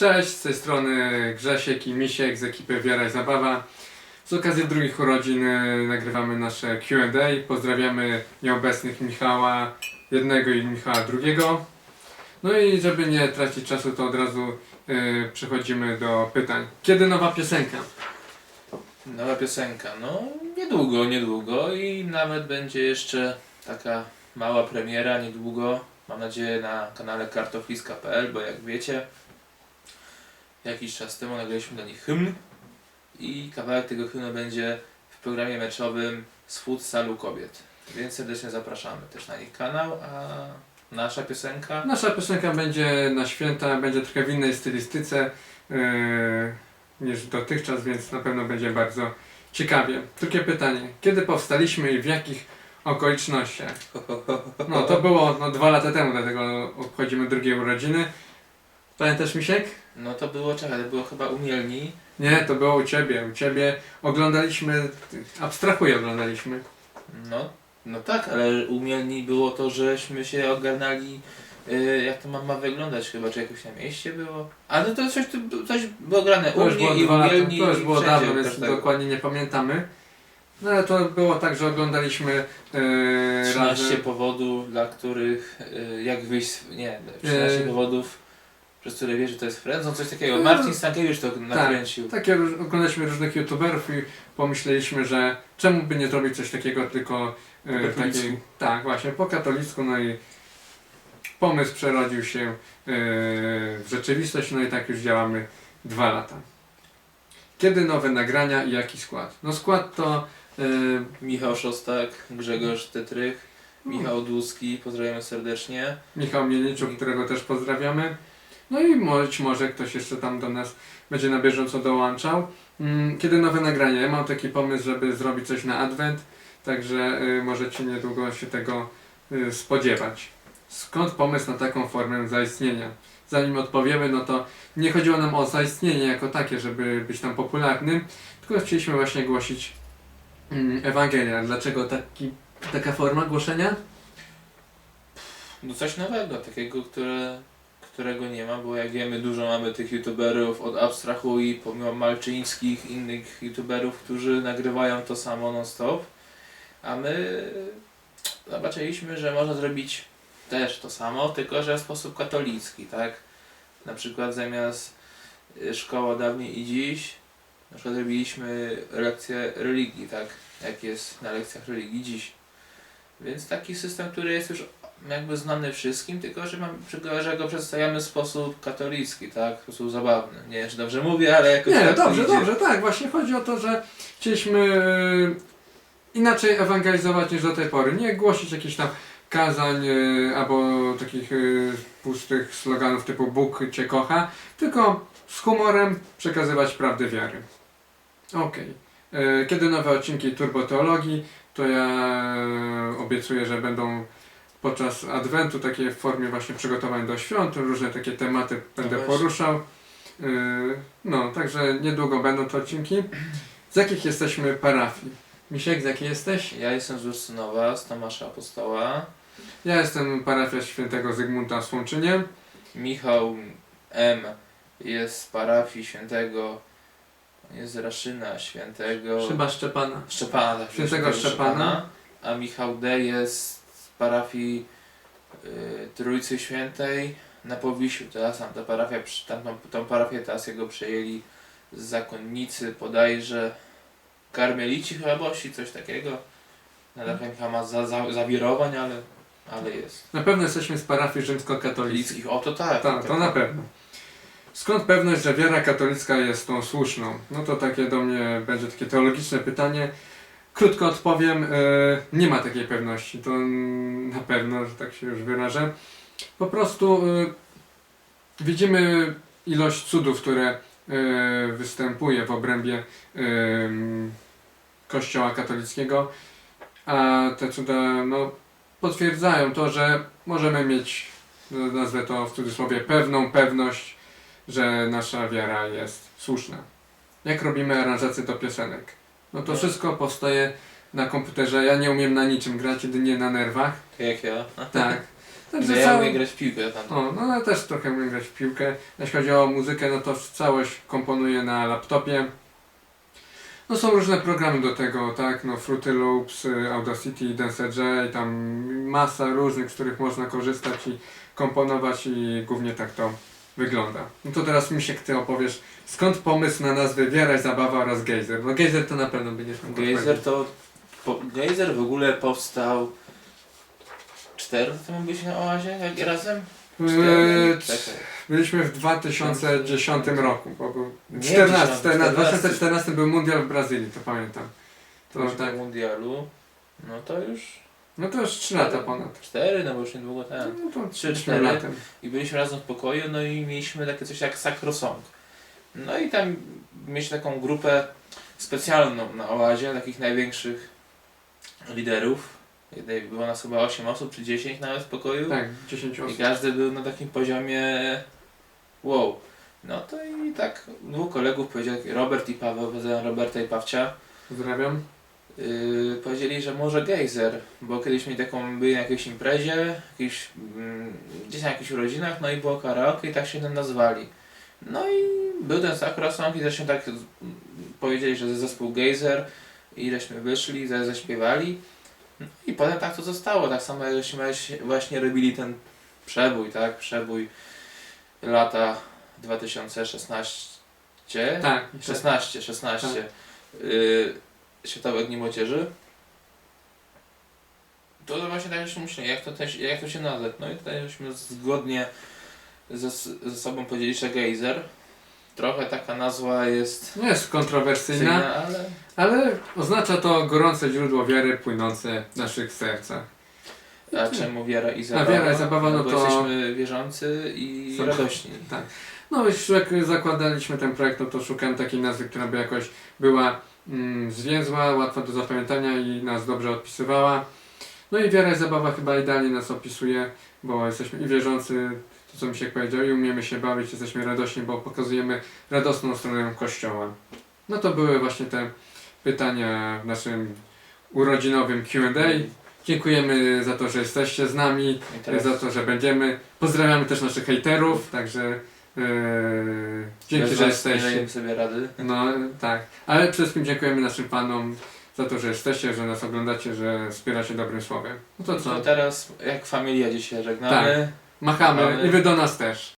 Cześć, z tej strony Grzesiek i Misiek z ekipy Wiara i Zabawa. Z okazji drugich urodzin e, nagrywamy nasze Q&A. Pozdrawiamy nieobecnych Michała jednego i Michała drugiego. No i żeby nie tracić czasu, to od razu e, przechodzimy do pytań. Kiedy nowa piosenka? Nowa piosenka, no niedługo, niedługo i nawet będzie jeszcze taka mała premiera niedługo. Mam nadzieję na kanale kartofliska.pl, bo jak wiecie, jakiś czas temu nagraliśmy dla nich hymn i kawałek tego hymnu będzie w programie meczowym z futsalu kobiet. Więc serdecznie zapraszamy też na ich kanał, a nasza piosenka Nasza piosenka będzie na święta, będzie trochę w innej stylistyce e, niż dotychczas, więc na pewno będzie bardzo ciekawie. Drugie pytanie. Kiedy powstaliśmy i w jakich okolicznościach? No to było no, dwa lata temu, dlatego obchodzimy drugie urodziny. Pamiętasz Misiek? no to było, czekaj, było chyba umielni. Nie, to było u Ciebie. U Ciebie oglądaliśmy, abstrahuję oglądaliśmy. No, no tak, ale umielni było to, żeśmy się ogarnali, y, jak to ma, ma wyglądać chyba, czy jakoś na mieście było. A no to coś, coś było grane To u już mnie było i dwa lata, umielni to już było wszędzie dawno, u więc dokładnie nie pamiętamy. No ale to było tak, że oglądaliśmy e, 13 razem. powodów, dla których, y, jak wyjść, z- nie, 13 E. powodów, przez które wiesz, że to jest friendzone, coś takiego. No, Marcin Stankiewicz to nakręcił. Takie róż- oglądaliśmy różnych youtuberów i pomyśleliśmy, że czemu by nie zrobić coś takiego, tylko Po e, katolicku. takiej, tak właśnie, po katolicku, no i pomysł przerodził się e, w rzeczywistość, no i tak już działamy dwa lata. Kiedy nowe nagrania i jaki skład? No skład to e, Michał Szostak, Grzegorz Tetrych, Michał Dłuski, pozdrawiamy serdecznie. Michał Mielniczuk, którego też pozdrawiamy. No i być może ktoś jeszcze tam do nas będzie na bieżąco dołączał. Mm, Kiedy nowe nagrania? Ja mam taki pomysł, żeby zrobić coś na advent, także y, możecie niedługo się tego y, spodziewać. Skąd pomysł na taką formę zaistnienia? Zanim odpowiemy, no to nie chodziło nam o zaistnienie jako takie, żeby być tam popularnym, tylko chcieliśmy właśnie głosić mm, Ewangelia. Dlaczego taki, taka forma głoszenia? No coś nowego, takiego, które, którego nie ma, bo jak wiemy, dużo mamy tych youtuberów od Abstrahu i pomimo Malczyńskich, innych youtuberów, którzy nagrywają to samo non-stop, a my zobaczyliśmy, że można zrobić też to samo, tylko że w sposób katolicki, tak? Na przykład zamiast y, szkoła dawniej i dziś, na przykład robiliśmy lekcję religii, tak? Jak jest na lekcjach religii dziś. Więc taki system, który jest już jakby znany wszystkim, tylko że, mam, że go przedstawiamy w sposób katolicki, tak? W sposób zabawny. Nie wiem, czy dobrze mówię, ale jakoś Nie, tak dobrze, idzie. dobrze, tak. Właśnie chodzi o to, że chcieliśmy e, inaczej ewangelizować niż do tej pory. Nie głosić jakichś tam kazań e, albo takich e, pustych sloganów typu Bóg Cię kocha, tylko z humorem przekazywać prawdę wiary. Okej. E, Kiedy nowe odcinki Turboteologii, to ja obiecuję, że będą podczas Adwentu takie w formie właśnie przygotowań do świąt, różne takie tematy będę właśnie. poruszał. Yy, No, także niedługo będą te odcinki. Z jakich jesteśmy parafii? Misiek, z jakiej jesteś? Ja jestem z Ursynowa, z Tomasza Apostoła. Ja jestem parafia świętego Zygmunta w Słomczynie. Michał M. jest z parafii świętego, jest Raszyna świętego Chyba Szczepana. Szczepana, tak, Świętego Szczepana. a Michał D. jest parafii y, Trójcy Świętej na Powisiu. Teraz tam ta parafia, przy- tam, tą, parafię teraz jego przejęli z zakonnicy bodajże karmelici chyba bosi, coś takiego. Nadal chyba ma za, za, zawirowań, ale, ale jest. Na pewno jesteśmy z parafii rzymskokatolickich. Katolickich, o to tak. Tak, to na pewno. Skąd pewność, że wiara katolicka jest tą słuszną? No to takie do mnie będzie takie teologiczne pytanie. Krótko odpowiem, e, nie ma takiej pewności. To na pewno, że tak się już wyrażę. Po prostu e, widzimy ilość cudów, które e, występuje w obrębie Kościoła katolickiego, a te cuda no, potwierdzają to, że możemy mieć no, nazwę to w cudzysłowie, pewną pewność, że nasza wiara jest słuszna. Jak robimy aranżację do piosenek? No to wszystko powstaje na komputerze. Ja nie umiem na niczym grać, jedynie na nerwach. Tak jak ja. Tak. Także No ja cał- umiem grać w piłkę tam. O, no ja też trochę umiem grać w piłkę. Jeśli chodzi o muzykę, no to całość komponuję na laptopie. No są różne programy do tego, tak, no Fruity Loops, y, Audacity, Dance i tam masa różnych, z których można korzystać i komponować i głównie tak to wygląda. No to teraz Misiek, ty opowiesz, skąd pomysł na nazwy Wiara i Zabawa oraz Gejzer? No Gejzer to na pewno będziesz mógł Geyser odpowiedzieć. to... Po, Geyser w ogóle powstał... 4 lata temu byliśmy na oazie jak razem? Eee, Czekaj. Byliśmy w 2010 roku, bo był Nie, 14, 10, 14, 2014 był mundial w Brazylii, to pamiętam. To tak, mundialu. No to już no to już 3 lata ponad. 4, no bo już niedługo ten. No to Trzy, 3 cztery. latem. I byliśmy razem w pokoju, no i mieliśmy takie coś jak Sacrosong. No i tam mieliśmy taką grupę specjalną na oazie, takich największych liderów. Było nas chyba 8 osób, czy 10 nawet w pokoju. Tak, 10 I osób. każdy był na takim poziomie wow. No to i tak dwóch kolegów powiedział, Robert i Paweł, pozdrawiam Roberta i Pawcia, Pozdrawiam. Yy, powiedzieli, że może gejzer, bo kiedyś mieli taką, byli na jakiejś imprezie, jakiś, mm, gdzieś na jakichś urodzinach, no i było karaoke i tak się nam nazwali. No i był ten Sakura Song i zresztą tak mm, powiedzieli, że zespół gejzer i żeśmy wyszli, za- zaśpiewali. No i potem tak to zostało, tak samo żeśmy właśnie robili ten przebój, tak, przebój lata 2016, Tak, 16, 16, yy, Światowe Dni Młodzieży. To właśnie tak już myślę, jak to, też, jak to się nazwać. No i tutaj żeśmy zgodnie ze, ze sobą powiedzieli, że gejzer. Trochę taka nazwa jest nie jest kontrowersyjna, ale ale oznacza to gorące źródło wiary płynące w naszych sercach. a czemu wiara i zabawa? wiara i zabawa, no bo to- jesteśmy wierzący i Są- radośni. No już jak zakładaliśmy ten projekt, no to szukałem takiej nazwy, która by jakoś była zwięzła, łatwa do zapamiętania i nas dobrze odpisywała. No i wiara i zabawa chyba idealnie nas opisuje, bo jesteśmy i wierzący, to co mi się powiedział, i umiemy się bawić, jesteśmy radośni, bo pokazujemy radosną stronę Kościoła. No to były właśnie te pytania w naszym urodzinowym Q&A. Dziękujemy za to, że jesteście z nami, za to, że będziemy. Pozdrawiamy też naszych hejterów, także yy, dzięki, że jesteście. sobie rady. No tak, ale przede wszystkim dziękujemy naszym panom za to, że jesteście, że nas oglądacie, że wspieracie dobrym słowem. No to To co? teraz jak familia dzisiaj żegnamy. Machamy Machamy. i wy do nas też.